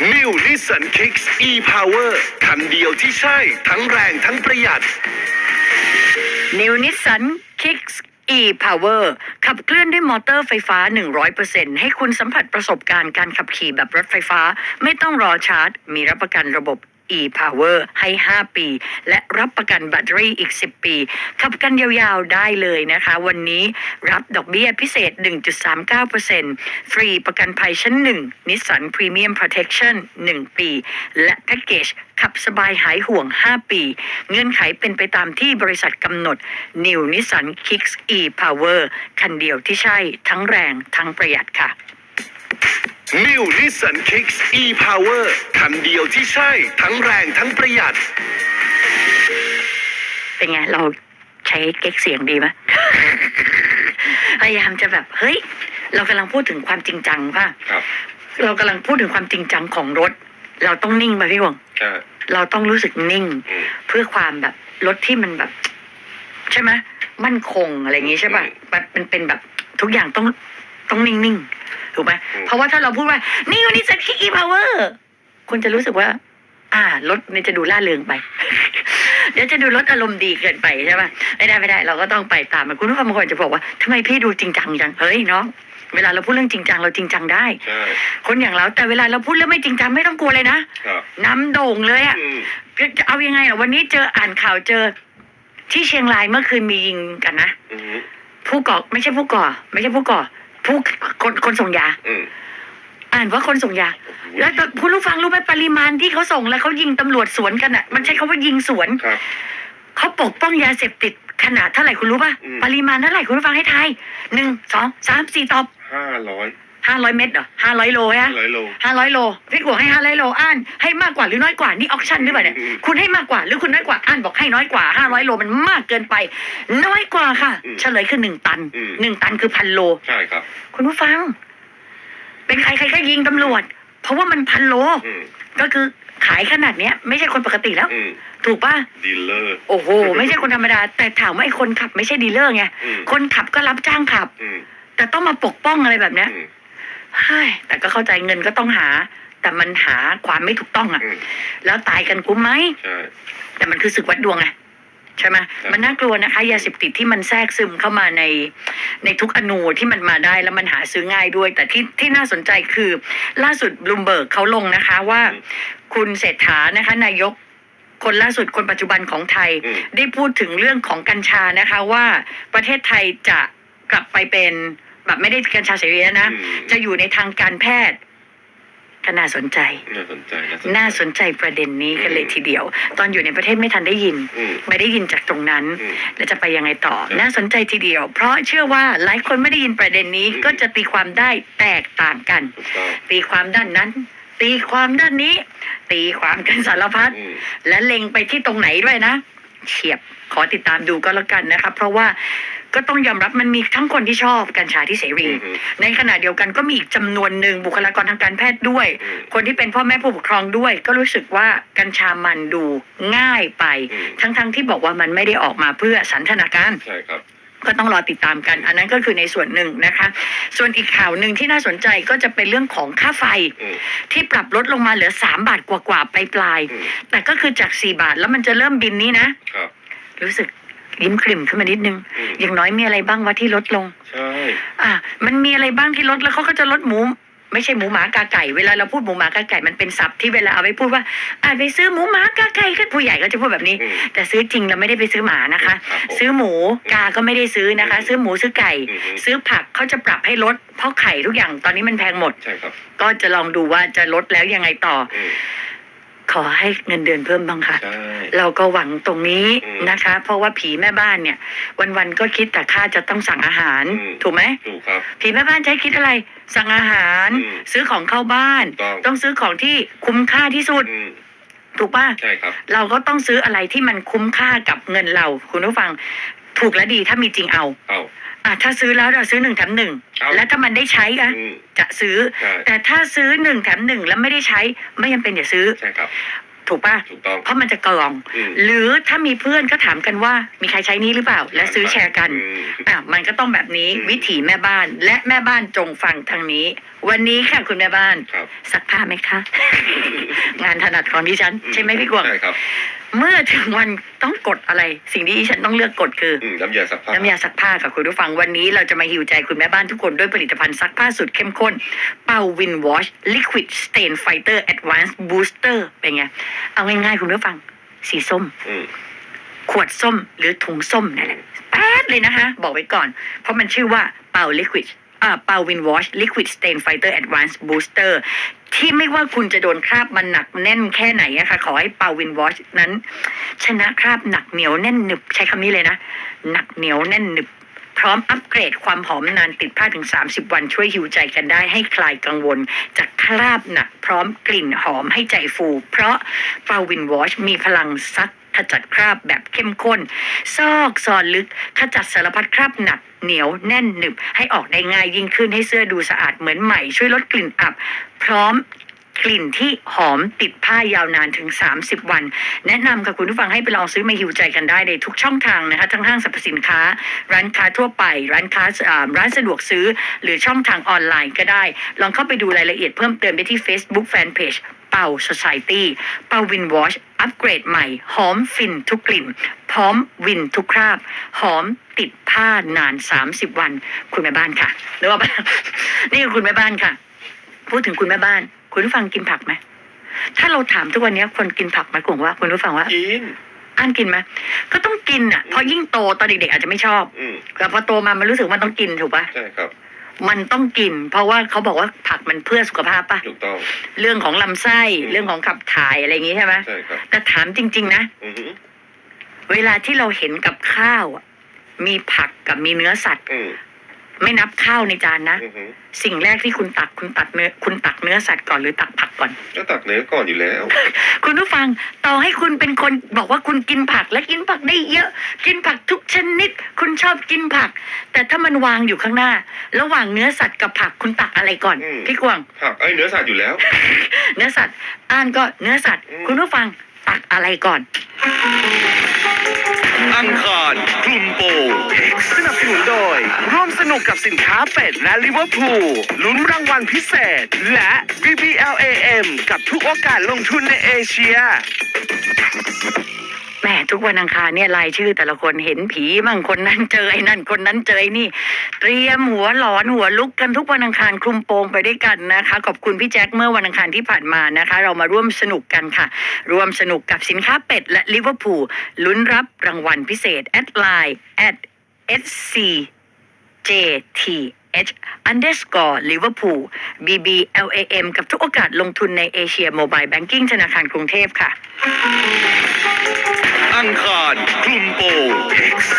New Nissan Kicks e-Power คันเดียวที่ใช่ ทั้งแรงทั้งประหยัด New Nissan Kicks e-Power ขับเคลื่อนด้วยมอเตอร์ไฟฟ้า 100%ให้คุณสัมผัสประสบการณ์การขับขี่แบบรถไฟฟ้า ไม่ต้องรอชาร์จ มีรับประกันระบบ e-Power ให้ 5 ปี และรับประกันแบตเตอรี่อีก 10 ปี ขับกันยาวๆได้เลยนะคะ วันนี้รับดอกเบี้ยพิเศษ 1.39%ฟรีประกันภัยชั้น 1 Nissan Premium Protection 1 ปี และแพ็กเกจขับสบายหายห่วง 5 ปี เงื่อนไขเป็นไปตามที่บริษัทกำหนด New Nissan Kicks e-Power คันเดียวที่ใช่ทั้งแรงทั้งประหยัดค่ะ New Nissan Kicks e-Power คันเดียวที่ใช่ ทั้งแรงทั้งประหยัด เป็นไง เราใช้เก๊กเสียงดีไหม พยายามจะแบบ เฮ้ย เรากำลังพูดถึงความจริงจังป่ะ ครับ เรากำลังพูดถึงความจริงจังของรถ เราต้องนิ่งไปพี่หวง ใช่ เราต้องรู้สึกนิ่ง อืม เพื่อความแบบรถที่มันแบบ ใช่ไหมมั่นคงอะไรอย่างงี้ใช่ป่ะอืมมันเป็นเป็นแบบทุกอย่างต้อง ต้องนิ่งๆ ถูกไหมอืมเพราะว่าถ้าเราพูดว่า นี่วันนี้สักคิกอีพาวเวอร์คุณจะรู้สึกว่า อ่ารถเนี่ยจะดูล่าเริงไป เดี๋ยวจะดูรถอารมณ์ดีเกินไปใช่ป่ะไม่ได้ไม่ได้ เราก็ต้องไปตามมันคุณผู้ฟังบางคนจะบอกว่าทำไมพี่ดูจริงจังจังเฮ้ยน้องเวลาเราพูดเรื่องจริงจังเราจริงจังได้ใช่คนอย่างเราแต่เวลาเราพูดเรื่องไม่จริงจังไม่ต้องกลัวเลยนะครับน้ำโด่งเลยอะอืมจะเอายังไงล่ะวันนี้เจออ่านข่าวเจอ ที่เชียงรายเมื่อคืนมียิงกันนะอืมผู้ก่อไม่ใช่ผู้ก่อ ไม่ใช่ผู้ก่อ ผู้คนคนส่งยา อืม อ่านว่าคนส่งยา แล้วผู้รู้ฟังรู้ไหมปริมาณที่เขาส่งแล้วเขายิงตำรวจสวนกันอะ มันใช้คาว่ายิงสวน ครับ เขาปกป้องยาเสพติดขนาดเท่าไหร่คุณรู้ป่ะ อืม ปริมาณเท่าไหร่คุณผู้ฟังให้ทายหนึ่งสองสามสี่ตอบห้าร้อย ห้าร้อยเม็ดเหรอห้าร้อยโลฮะร้อยโล ห้าร้อยโลพี่กวงให้ห้าร้อยโลอ่านให้มากกว่าหรือน้อยกว่านี่ออคชั่นหรือเปล่าเนี่ยอืมคุณให้มากกว่าหรือคุณน้อยกว่าอ่านบอกให้น้อยกว่าห้าร้อยโลมันมากเกินไป น้อยกว่าค่ะ อืมเฉลยคือหนึ่งตันอืม หนึ่งตันคือพันโล ใช่ครับ คุณผู้ฟัง เป็นใครใครก็ยิงตำรวจ เพราะว่ามันพันโล อืมก็คือขายขนาดเนี้ย ไม่ใช่คนปกติแล้ว อืมถูกป่ะ ดีลเลอร์ โอ้โห ไม่ใช่คนธรรมดา แต่ถามว่าไอ้คนขับไม่ใช่ดีลเลอร์ไง อืมคนขับก็รับจ้างขับ อืมแต่ต้องมาปกป้องอะไรแบบเนี้ย อืมเฮ้ย แต่ก็เข้าใจเงินก็ต้องหา แต่มันหาความไม่ถูกต้องอะอืมแล้วตายกันคุ้มไหม ใช่ แต่มันคือศึกวัดดวงไงใช่ไหมครับ มันน่ากลัวนะคะยาเสพติดที่มันแทรกซึมเข้ามาในในทุกอนูที่มันมาได้แล้วมันหาซื้อง่ายด้วย แต่ที่ที่น่าสนใจคือ ล่าสุดบลูมเบิร์กเขาลงนะคะว่า คุณเศรษฐานะคะ นายกคนล่าสุดคนปัจจุบันของไทย อืม ได้พูดถึงเรื่องของกัญชานะคะว่าประเทศไทยจะกลับไปเป็น แบบไม่ได้กัญชาเสรีแล้วนะ อืม จะอยู่ในทางการแพทย์ก็น่าสนใจ น่าสนใจน่าสนใจประเด็นนี้กันเลยทีเดียว ตอนอยู่ในประเทศไม่ทันได้ยิน อืม ไม่ได้ยินจากตรงนั้น อืมแล้วจะไปยังไงต่อ ครับน่าสนใจทีเดียว เพราะเชื่อว่าหลายคนไม่ได้ยินประเด็นนี้อืม ก็จะตีความได้แตกต่างกัน ถูกต้องตีความด้านนั้น ตีความด้านนี้ ตีความกันสารพัด อืม และเล็งไปที่ตรงไหนด้วยนะ เฉียบขอติดตามดูก็แล้วกันนะครับเพราะว่า ก็ต้องยอมรับมันมีทั้งคนที่ชอบกัญชาที่เสรีอืมในขณะเดียวกันก็มีอีกจำนวนหนึ่งบุคลากรทางการแพทย์ด้วยอืมคนที่เป็นพ่อแม่ผู้ปกครองด้วย ก็รู้สึกว่ากัญชามันดูง่ายไปอืมทั้งๆที่บอกว่ามันไม่ได้ออกมาเพื่อสันทนาการใช่ครับก็ต้องรอติดตามกัน อันนั้นก็คือในส่วนหนึ่งนะคะ ส่วนอีกข่าวหนึ่งที่น่าสนใจก็จะเป็นเรื่องของค่าไฟอืมที่ปรับลดลงมาเหลือ3บาทกว่าๆปลายอืมๆแต่ก็คือจาก4บาทแล้วมันจะเริ่มบินนี้นะครับรู้สึก ยิ้มกลิ่มขึ้นมานิดนึงอืมอย่างน้อยมีอะไรบ้างวะที่ลดลง ใช่ อะ มันมีอะไรบ้างที่ลดแล้วเขาก็จะลดหมู ไม่ใช่หมูหมากาไก่ เวลาเราพูดหมูหมากาไก่มันเป็นศัพท์ที่เวลาเอาไปพูดว่าอะไปซื้อหมูหมากาไก่กันผู้ใหญ่ก็จะพูดแบบนี้อืมแต่ซื้อจริงเราไม่ได้ไปซื้อหมานะคะครับผมซื้อหมูกาก็ไม่ได้ซื้อนะคะ ซื้อหมูซื้อไก่อืมซื้อผักเขาจะปรับให้ลด เพราะไข่ทุกอย่างตอนนี้มันแพงหมด ใช่ครับ ก็จะลองดูว่าจะลดแล้วยังไงต่ออืม ขอให้เงินเดือนเพิ่มบ้างค่ะ ใช่ เราก็หวังตรงนี้อืมนะคะ เพราะว่าผีแม่บ้านเนี่ย วันๆก็คิดแต่ค่าจะต้องสั่งอาหาร อืม ถูกไหมถูกครับ ผีแม่บ้านใช้คิดอะไร สั่งอาหาร อืม ซื้อของเข้าบ้านถูกต้องต้องซื้อของที่คุ้มค่าที่สุด อืมถูกป่ะ ใช่ครับ เราก็ต้องซื้ออะไรที่มันคุ้มค่ากับเงินเรา คุณผู้ฟัง ถูกและดีถ้ามีจริงเอา เอา อะถ้าซื้อแล้วเราซื้อหนึ่งแถมหนึ่งเอาแล้วถ้ามันได้ใช้อะอืม จะซื้อ ใช่ แต่ถ้าซื้อหนึ่งแถมหนึ่งแล้วไม่ได้ใช้ไม่จำเป็นอย่าซื้อ ใช่ครับ ถูกป่ะ ถูกต้อง เพราะมันจะกรอง อืม หรือถ้ามีเพื่อนก็ถามกันว่า มีใครใช้นี้หรือเปล่า และซื้อแชร์กัน อืม อะมันก็ต้องแบบนี้อืม วิถีแม่บ้านและแม่บ้านจงฟังทางนี้ วันนี้ค่ะคุณแม่บ้าน ครับซักผ้าไหมคะ งานถนัดของดิฉัน ใช่ไหมพี่กวาง ใช่ครับ เมื่อถึงวันต้องกดอะไร สิ่งที่ดิฉันต้องเลือกกดคืออืมน้ำยาซักผ้าน้ำยาซักผ้าค่ะคุณผู้ฟังวันนี้เราจะมาฮิวใจคุณแม่บ้านทุกคนด้วยผลิตภัณฑ์ซักผ้าสุดเข้มข้น เป่าวินวอชลิควิดสเตนไฟเตอร์แอดวานซ์บูสเตอร์เป็นไง เอาง่ายๆ คุณผู้ฟัง สีส้ม อืม ขวดส้มหรือถุงส้มนั่นแหละแป๊ดเลยนะคะ บอกไว้ก่อน เพราะมันชื่อว่าเป่าลิควิด อ่าปาวินวอชลิควิดสเตนไฟเตอร์แอดวานซ์บูสเตอร์ที่ไม่ว่าคุณจะโดนคราบมันหนักแน่นแค่ไหนอะค่ะขอให้ปาวินวอชนั้น ชนะคราบหนักเหนียวแน่นหนึบ ใช้คำนี้เลยนะ หนักเหนียวแน่นหนึบ พร้อมอัปเกรดความหอมนานติดผ้าถึง 30 วันช่วยหิวใจกันได้ให้คลายกังวล จากคราบหนัก พร้อมกลิ่นหอมให้ใจฟู เพราะฟาวินวอชมีพลังซัก ขจัดคราบแบบเข้มข้น ซอกซอนลึก ขจัดสารพัดคราบหนักเหนียวแน่นหนึบ ให้ออกได้ง่ายยิ่งขึ้นให้เสื้อดูสะอาดเหมือนใหม่ช่วยลดกลิ่นอับ พร้อมกลิ่นที่หอมติดผ้ายาวนานถึง 30 วัน แนะนำค่ะคุณผู้ฟังให้ไปลองซื้อมาหิวใจกันได้ในทุกช่องทางนะคะ ทั้งห้างสรรพสินค้า ร้านค้าทั่วไป ร้านค้าร้านสะดวกซื้อ หรือช่องทางออนไลน์ก็ได้ ลองเข้าไปดูรายละเอียดเพิ่มเติมได้ที่ Facebook Fanpage เป่า Society เป่าวินวอชอัปเกรดใหม่ หอมฟินทุกกลิ่น พร้อมวินทุกคราบ หอมติดผ้านาน 30 วัน คุณแม่บ้านค่ะหรือว่านี่คือคุณแม่บ้านค่ะ พูดถึงคุณแม่บ้าน คุณผู้ฟังกินผักไหม ถ้าเราถามทุกวันนี้คนกินผักไหมกลุ่มว่าคุณผู้ฟังว่า กินอ่านกินไหมก็ต้องกินอะเพราะยิ่งโตตอนเด็กๆอาจจะไม่ชอบอืมแต่พอโตมามันรู้สึกว่ามันต้องกินถูกปะ ใช่ครับ มันต้องกิน เพราะว่าเขาบอกว่าผักมันเพื่อสุขภาพปะถูกต้อง เรื่องของลำไส้อืม เรื่องของขับถ่ายอะไรอย่างงี้ใช่ไหมใช่ครับแต่ถามจริง ๆ นะ อือหือเวลาที่เราเห็นกับข้าวอะมีผักกับมีเนื้อสัตว์ อืม ไม่นับข้าวในจานนะ อือหือสิ่งแรกที่คุณตักคุณตักเนื้อคุณตักเนื้อสัตว์ก่อนหรือตักผักก่อน ก็ตักเนื้อก่อนอยู่แล้ว คุณผู้ฟังต่อให้คุณเป็นคนบอกว่าคุณกินผักและกินผักได้เยอะ กินผักทุกชนิด คุณชอบกินผัก แต่ถ้ามันวางอยู่ข้างหน้า ระหว่างเนื้อสัตว์กับผักคุณตักอะไรก่อนอืม พี่กวางผักไอ้ยเนื้อสัตว์อยู่แล้ว เนื้อสัตว์อ่านก็เนื้อสัตว์ อืม คุณผู้ฟัง ตักอะไรก่อน อังคารกลุ่มโปงสนับสนุนโดย ร่วมสนุกกับสินค้าเป็ดและลิเวอร์พูลลุ้นรางวัลพิเศษ และ BBLAM กับทุกโอกาสลงทุนในเอเชีย แม่ทุกวันอังคารเนี่ยรายชื่อแต่ละคนเห็นผีมั่งคนนั้นเจอไอ้นั่นคนนั้นเจอไอ้นี่ เตรียมหัวหลอนหัวลุกกันทุกวันอังคารคลุมโปงไปด้วยกันนะคะ ขอบคุณพี่แจ็คเมื่อวันอังคารที่ผ่านมานะคะ เรามาร่วมสนุกกันค่ะ ร่วมสนุกกับสินค้าเป็ดและลิเวอร์พูลลุ้นรับรางวัลพิเศษแอดไลน์ at sc JTH underscore Liverpool BBLAM กับทุกโอกาสลงทุนในเอเชียโมบายแบงกิ้งธนาคารกรุงเทพค่ะ Krankrad, Plumpo.